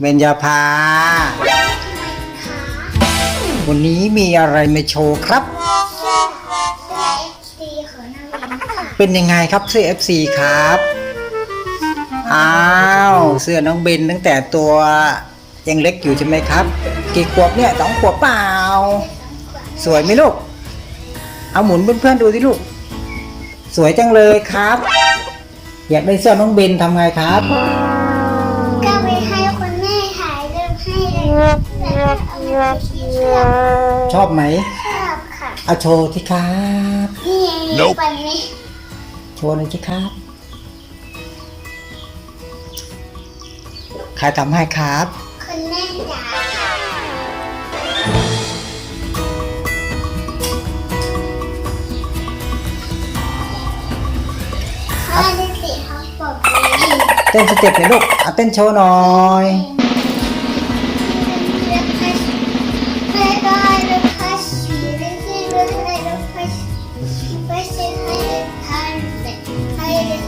เบญญาภา วันนี้มีอะไรมาโชว์ครับสีของนาวินค่ะเป็นยังไงครับเสื้อ FC ครับ อ้าว เสื้อน้องเบนตั้งแต่ตัวยังเล็กอยู่ใช่ไหมครับ กี่ขวบเนี่ยสองขวบเปล่า สวยไหมลูก เอาหมุนเพื่อนๆดูสิลูก สวยจังเลยครับ อยากได้เสื้อน้องเบนทำไงครับ ชอบไหมชอบค่ะเอาโชว์ที่ครับ นี่ไง Nope วันนี้โชว์หน่อยสิครับใครทำให้ครับคุณแม่จ๋าข้าได้สีเขาปกติเต้นสเต็ปหน่อยลูกเอาเต้นโชว์หน่อย I şey hayır, her